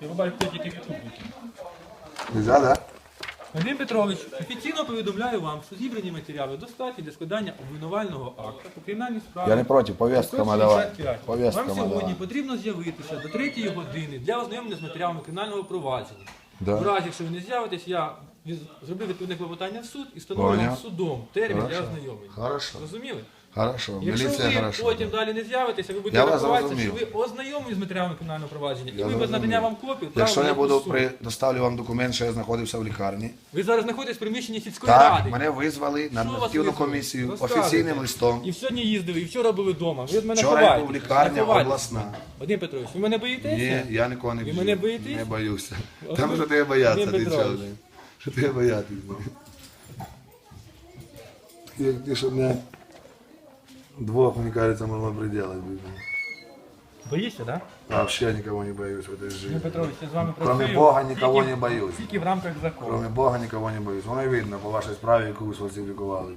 Його бачите тільки від публіки. Нельзя, да? Вадим Петрович, офіційно повідомляю вам, що зібрані матеріали достатні для складання обвинувального акта по кримінальній справі. Я не проти, повістка ма давай. Повістка Вам ма сьогодні потрібно з'явитися до 3 години для ознайомлення з матеріалами кримінального провадження. Да. В разі, якщо ви не з'явитесь, я від- зроблю відповідне клопотання в суд і встановлю Поняв. судом термін для Хорошо. ознайомлення. Хорошо. Зрозуміли? Хорошо, Якщо міліція ви хорошо. потім далі не з'явитеся, ви будете вас рахуватися, що зрозумів. ви ознайомлені з матеріалами кримінального провадження, і Я ви без зрозумів. надання вам копії Якщо я буду при доставлю вам документ, що я знаходився в лікарні. Ви зараз знаходитесь в приміщенні сільської Так, ради. мене визвали на вас адміністративну визвали? комісію Розказуйте. офіційним листом. І сьогодні їздили, і вчора були вдома. Ви від мене Вчора я ховаєтесь. був Не ховайтесь. обласна. Вадим Петрович, ви мене боїтеся? Ні, я нікого не Ви мене боїтесь? Не боюся. От Там ви- що тебе бояться, Вадим ти чого? Що? Ти, ти що мене двох, мені кажется, можна приделать. Боїшся, так? Вообще никого не боюсь в этой жизни. Петрович, я з вами Кроме працюю. Бога никого не боюсь. Тільки в рамках закону. Кроме Бога никого не боюсь. Воно видно по вашій справі, яку ви сфальсифікували.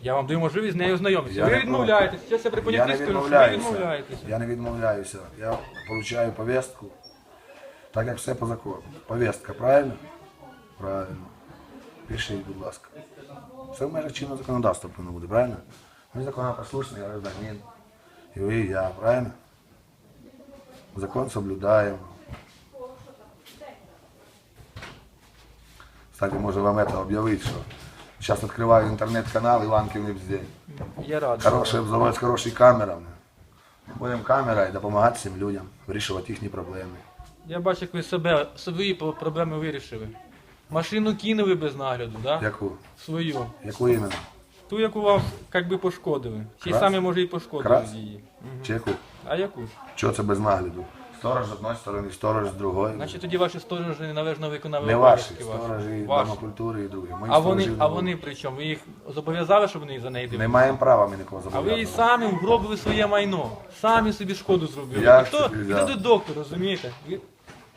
Я вам даю можливість з нею ознайомитися. Ви відмовляєтесь. Зараз я при скажу, що ви відмовляєтеся. Я не відмовляюся. Я получаю повестку, так як все по закону. Повестка, правильно? Правильно. Пишіть, будь ласка. Все в межах чинного законодавства повинно бути, правильно? Ми законопослушний гражданин. І ви, і я, правильно? Закон соблюдаємо. Кстати, може вам это об'явити, що зараз відкриваю інтернет-канал Іванків Небздень. Я радий. Хороший обзор з хорошою камерою. Будемо камерою допомагати цим людям вирішувати їхні проблеми. Я бачу, як ви себе, свої проблеми вирішили. Машину кинули без нагляду, да? Яку? Свою. Яку іменно? Ту, яку вам як би пошкодили. Ті Крас? самі, може, і пошкодили Крас? її. Чи яку? А яку ж? Чого це без нагляду? Сторож з одної сторони, сторож з другої. Значить, тоді ваші сторожі неналежно виконали не ваші, обов'язки ваші. сторожі Ваші. Дома культури і другі. Мої А вони, а вони при чому? Ви їх зобов'язали, щоб вони за неї Не дивилися? маємо права ми нікого А ви і зобов'язувати. самі вгробили своє майно. Самі собі шкоду зробили. Собі взяв? Іди до доктора, розумієте? Ви-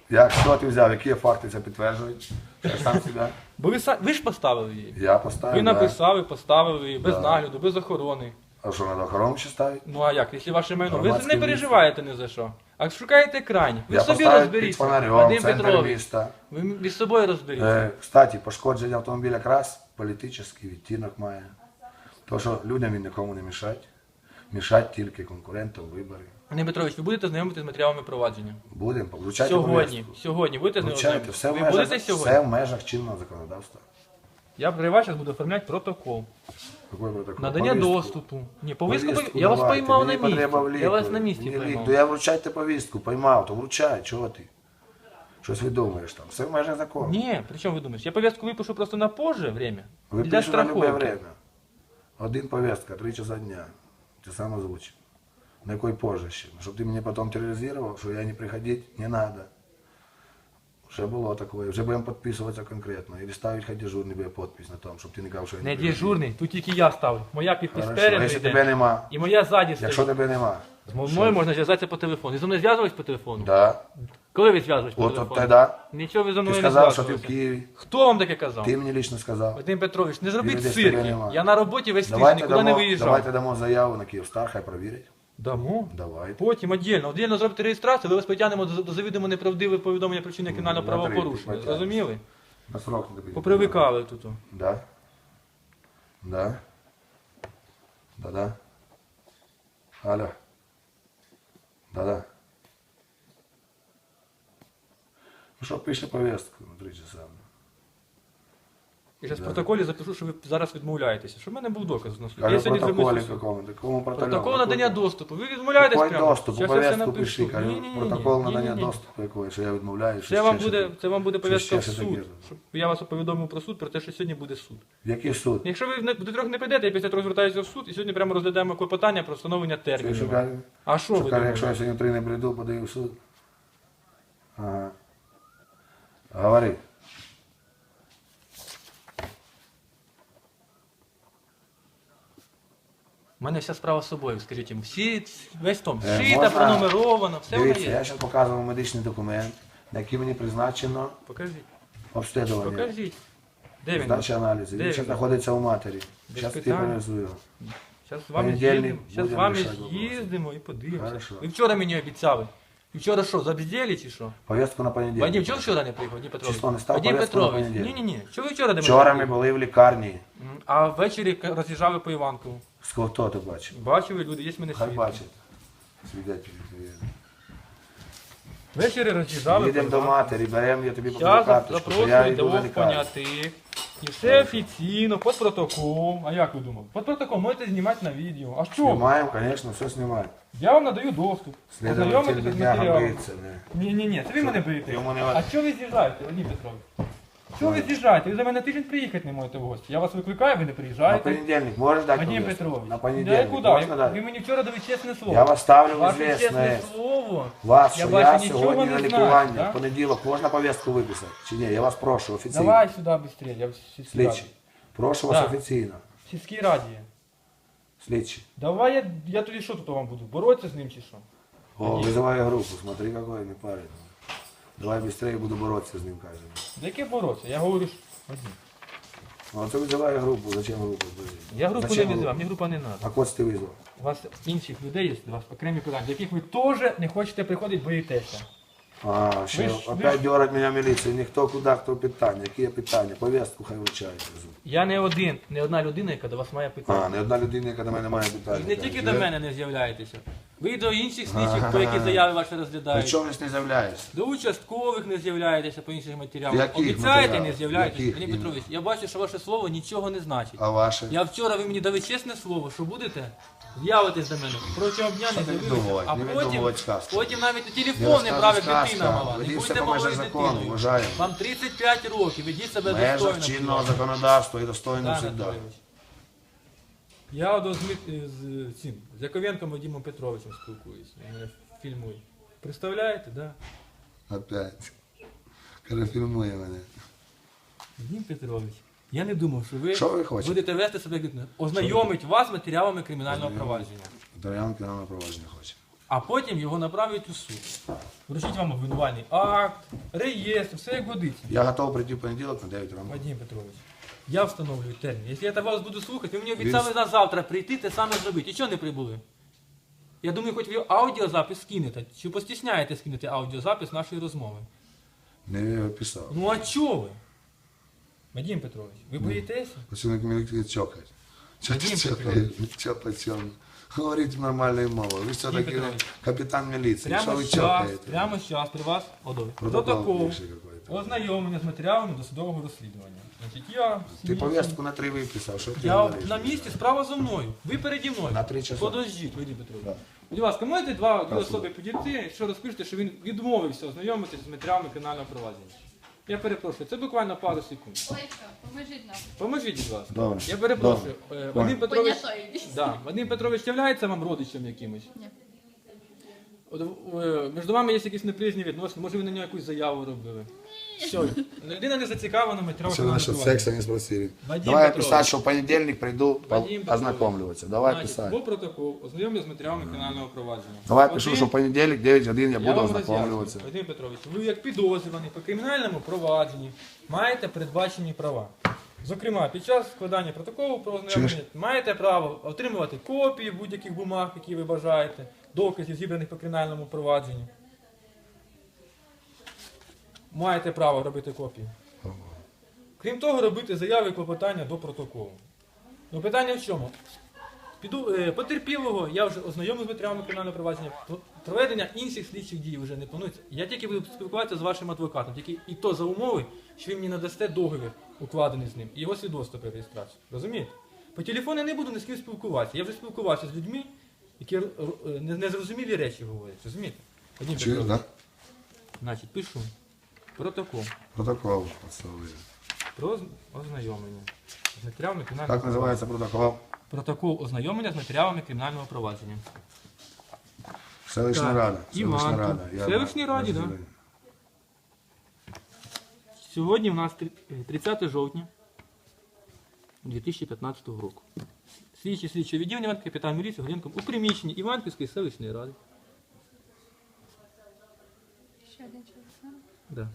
Як що ти взяв? Які факти це підтверджують? Я сам себе. Бо ви, са- ви ж поставили її. Я поставив. Ви да. написали, поставили її без Да. нагляду, без охорони. А що, треба охорону ще ставити? Ну а як, якщо ваше майно? Ви Громадське не переживаєте ні за що. А шукаєте крайні. Ви Я собі поставив під розберіться. фонарем, Вадим центр Петрович, міста. ви між собою розберіться. Е, Кстати, пошкодження автомобіля якраз політичний відтінок має. То, що людям він нікому не мішать. Мішать тільки конкурентам в Петрович, ви будете знайомитися з матеріалами провадження? Будемо, вручайте Сьогодні. повістку. Сьогодні будете Вручайте, знайомитися? все в, Ви межах, будете сьогодні? все в межах чинного законодавства. Я при вас зараз буду оформляти протокол. Какой протокол? Надання Повістку. доступу. Ні, повістку, Повістку я вас давайте, поймав на мені потреба в місці. Я вас на місці Мені лік. поймав. То я вручайте повістку, поймав, то вручай, чого ти? Щось ви думаєш там. Все в межах закону. Ні, при чому ви думаєте? Я повістку випишу просто на позже время. Для пишете на любе страховки. время. Один повестка, три часа дня. Ты сам озвучил. На какой позже ще? Щоб ти мене потім тероризував, що я не приходить, не надо. Вже було таке. Вже будемо підписуватися конкретно. Или ставити хоч дежурний буде підпис на тому, щоб ти не казав, що я Не приходив. дежурний, тут тільки я ставлю. Моя підпис спереду Якщо тебе нема, і моя ззаді якщо стоїть. тебе нема, З мною можна зв'язатися по телефону. Ви зі мною зв'язувались по телефону? да. Коли ви зв'язувались по От, от телефону? тоді Нічого ви зі ти мною не сказав, що ти в. Києві. Хто вам таке казав? Ти мені лично сказав. Вадим Петрович, не зробіть цирки. Я на роботі весь тиждень, нікуди не виїжджав. давайте дамо заяву на Київстар, хай провірять. Дамо. Давайте. Потім віддільно. Віддільно зробити реєстрацію, ви вас притягнемо до, до завідомо неправдиве повідомлення про вчинення кримінального на три правопорушення. Зрозуміли? На срок не. Попривикали тут. Да? Да? Да-да? Алло? Да-да? Ну що, пише повестку на три часа. І зараз в протоколі запишу, що ви зараз відмовляєтеся. Щоб в мене був доказ на суді. Я в сьогодні протоколі звернуся. какому? Такому протоколі. Протокол надання доступу. Ви відмовляєтесь прямо? доступ? Щас я все Повестку напишу. пиши, кажу, Ні-ні-ні, протокол ні-ні-ні. надання доступу якої, що я відмовляю. що Це вам ще буде, щось. це вам буде Що повістка в ще суд. Щоб я вас повідомив про суд, про те, що сьогодні буде суд. Який суд? Якщо ви не- до трьох не підете, я після трьох звертаюся в суд, і сьогодні прямо розглядаємо клопотання про встановлення Ти що каже? А що Що ви каже, якщо я сьогодні три не прийду, подаю в суд. Ага. Говори. У мене вся справа з собою, скажіть їм. Всі, весь том, Е, шита, можна- пронумеровано, все воно Дивіться, я є. зараз показував медичний документ, на який мені призначено Покажіть, обстежування, покажіть. Де він? здача аналізів. Де Він він? зараз знаходиться у матері. Без Зараз питань. з вами Понедільник з'їздимо, зараз з будемо вами рішати з'їздимо і подивимося. Хорошо. Ви вчора мені обіцяли. І вчора що, забіздєлі чи що? Повістку на понеділок. Вадим, чого вчора не приїхав, Вадим Петрович? Число не став, Вадим на Петрович, понеділок. ні-ні-ні, чого ви вчора не Вчора ми були в лікарні. М, А ввечері к- роз'їжджали по Іванкову. З хто ти бачив? Бачили люди, є в мене Хай свідки. бачить. Свідетелі. твої. Ввечері роз'їжджали Їдемо до матері, беремо, я тобі покажу Зараз карточку, що я запрошую йду до лікарні. понятих. І все офіційно, під протокол. А як ви думали? Під протокол можете знімати на відео. А що? Знімаємо, звісно, все знімаємо. Я вам надаю доступ. Слідователь Ознайомитися з бідняга матеріалом. боїться. не. Ні, ні, ні, це ви мене боїте. Йому не А що ви з'їжджаєте, Вадим Петрович? Що ви з'їжджаєте? Ви за мене тиждень приїхати не можете в гості. Я вас викликаю, ви не На приїжджаєте. понедельник можеш дати Вадим? Петрович, На я понедельник куди? можна Ви дати? мені вчора дали чесне слово. Я вас ставлю в Ваше чесне известность. слово. Вас, Я що бачу, я нічого сьогодні не на знаю, лікування. да? В понеділок можна повістку виписати? Чи ні? Я вас прошу офіційно. Давай сюди швидше, я в сільській раді. Прошу вас Да. офіційно. В сільській раді. є. Слідчий. Давай я, я тоді що тут вам буду? Боротися з ним чи що? О, визиваю групу, смотри, какой, не парень. Давай быстрее буду боротися з ним, каже. Яке боротися? Я говорю, що... Вадим, Ну, а це визиваю групу, зачем групу? Я групу не Зачем визивав, групу? мені група не треба. А кот ти визвав? У вас інших людей є, у вас окремі питання, до яких ви теж не хочете приходити, боїтеся. А, ще Ви ж- ви опять ж- дергать мене міліція, ніхто куди, хто питання, які є питання, повістку хай вручають. кажу. Я не один, не одна людина, яка до вас має питання. А, не одна людина, яка до мене має питання. Ви не тільки каже. до мене не з'являєтеся. Ви до інших слідчих, по які заяви ваші При розглядають. чому ж не з'являєшся? До участкових не з'являєтеся по інших матеріалах. Яких Обіцяєте, не з'являєтеся. Яких Вадим іменно? Петрович, я бачу, що ваше слово нічого не значить. А ваше? Я вчора ви мені дали чесне слово, що будете з'явитесь до мене протягом дня не з'явилися. А не потім, сказки. потім навіть на телефон не брали дитина мала. Не веди все будьте по межах закону, дитиною. вважаємо. Вам 35 років, ведіть себе В межах достойно. чинного законодавства і достойно Да, завжди. Анатолійович. Я от з, з цим, з Яковенком Вадимом Петровичем спілкуюсь. Він мене фільмує. Представляєте, да? Опять. Каже, фільмує мене. Вадим Петрович, я не думав, що ви, Що ви хочете? будете вести себе як дитина. Ознайомить вас з матеріалами кримінального провадження. Дорянки нам провадження хоче. А потім його направлять у суд. Вручить вам обвинувальний акт, реєстр, все як годиться. Я готов прийти в понеділок на 9 ранку. Вадим Петрович, я встановлюю термін. Якщо я вас буду слухати, ви мені обіцяли на завтра прийти, те саме зробити. І чого не прибули? Я думаю, хоч ви аудіозапис скинете, чи постісняєте скинути аудіозапис нашої розмови. Не писав. Ну а чого ви? Вадим Петрович, ви боїтеся? Працівник міліції чокать. Вадим чокаєш? Чо по цьому? Говоріть нормальною мовою. Ви все таки Петрович. капітан міліції. Що Прямо ви зараз, чокаєте? прямо зараз при вас Одові. Протокол Протокол. Ознайомлення з матеріалами досудового розслідування. Значить, я Ти слідчий. повістку на три виписав, що ти Я говориш? на місці, справа за мною. Ви переді мною. На три часа. Подождіть, Вадим Петрович. Да. Будь ласка, можете два дві особи підійти, що розпишете, що він відмовився ознайомитися з матеріалами кримінального провадження. Я перепрошую, це буквально пару секунд. Що, поможіть нам. Поможіть, будь ласка. Добре. Я перепрошую. Е, Вадим Петрович, Понятої да, Вадим Петрович являється вам родичем якимось? Ні. От, е, між вами є якісь неприязні відносини, може ви на нього якусь заяву робили? Все, людина не зацікавлена матеріалом Все кримінального наше секса не спросили. Вадим Давай Петрович. писати, що в понедільник прийду Вадим Петрович. ознакомлюватися. Давай Значить, писати. Був протокол, ознайомлю з матеріалами кримінального провадження. Давай пишу, Один- що в понедільник 9.1 я буду вам роз'яснюю, Вадим Петрович, ви як підозрюваний по кримінальному провадженні маєте передбачені права. Зокрема, під час складання протоколу про ознайомлення маєте право отримувати копії будь-яких бумаг, які ви бажаєте, доказів, зібраних по кримінальному провадженню. Маєте право робити копії. Крім того, робити заяви і клопотання до протоколу. Ну питання в чому? Піду, е, потерпілого, я вже ознайомив з матеріалами кримінального провадження. Проведення інших слідчих дій вже не планується. Я тільки буду спілкуватися з вашим адвокатом, тільки і то за умови, що ви мені надасте договір, укладений з ним, і його свідоцтво про реєстрацію. Розумієте? По телефону не буду ні з ким спілкуватися. Я вже спілкувався з людьми, які незрозумілі речі говорять. Розумієте? Вадим Чуєш, Петрович, так? Значить, пишу. Протокол Протокол поставили. про ознайомлення з матеріалами кримінального Як називається протокол? Протокол ознайомлення з матеріалами кримінального провадження. Селищна Так. рада. Селищна Іванко. рада. Я Селищній на- раді, на- да. Сьогодні в нас три- е, 30 жовтня 2015 року. Слідчий слідчий відділення капітан міліції Голінком у приміщенні Іванківської селищної ради. Ще один чоловік. Да.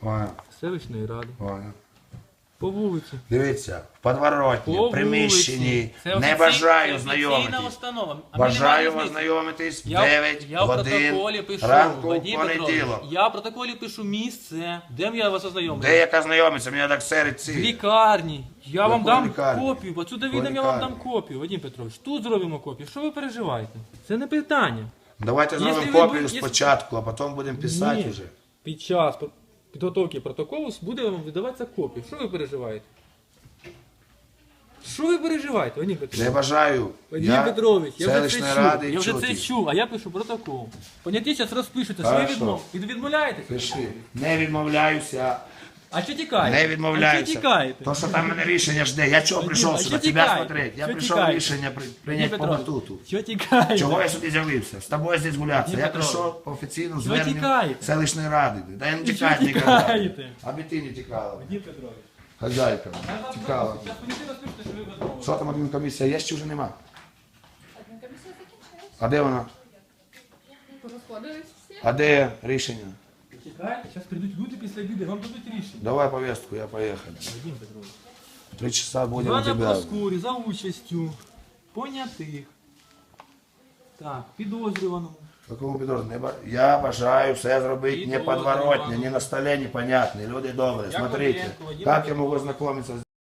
Ваня, Селищної ради. Ваня. По вулиці. Дивіться, в подворотні, По в приміщенні. вулиці. Це Не офіцій- бажаю це офіційна знайомитись. установа. А Бажаю маємо ознайомитись в Я, 9 я в годин протоколі пишу, ранку в Вадим Петрович, я в протоколі пишу місце, де я вас ознайомлю. Де яка знайомиться? Мені так серед В ці. лікарні. Я вам Якої дам лікарні? копію. Якої відом я вам лікарні? дам копію, Вадим Петрович. Тут зробимо копію. Що ви переживаєте? Це не питання. Давайте Якщо зробимо ви копію будете- спочатку, а потім будемо писати Ні. вже. Під час підготовки протоколу буде вам видаватися копія. Що ви переживаєте? Що ви переживаєте, Вадим Петрович? Не бажаю. Вадим Я Петрович, я вже це селищної чув. Я вже це чув, а я пишу протокол. Поняття зараз розпишете, що ви Хорошо. відмов... від- Пиши. Не відмовляюся. А що тікаєте? Не А що відмовляюся. тікаєте? То, що там мене рішення жде. Я чого прийшов сюди? що Тебе тікаєте? смотреть. Я Що прийшов тікаєте? рішення при- прийняти по батуту. Що тікаєте? Чого я сюди з'явився? З тобою здесь гулятися. Я Петрович, прийшов по офіційному що зверненню тікаєте? селищної ради. Да я не Що тікаю ніколи. тікаєте? Аби ти не тікала. Петрович. Хазяйка. Тікала. Зараз що ви відмовились. Що там адмінкомісія є чи вже нема? Закінчилась. А де вона? Порозходились всі. А де рішення? Чекайте, зараз прийдуть люди після обіду, вам дадуть рішення. Давай повестку, я поїхав. Вадим Петрович. Три часа будемо у Івана тебе. Проскурі за участю понятих. Так, підозрюваному. Какому підрозділу? Не ба- Я бажаю все зробити не Підозрюваного. подворотне, не на столі непонятне. Люди добрі, Я смотрите, Коваленко, Вадим як я можу знайомитися з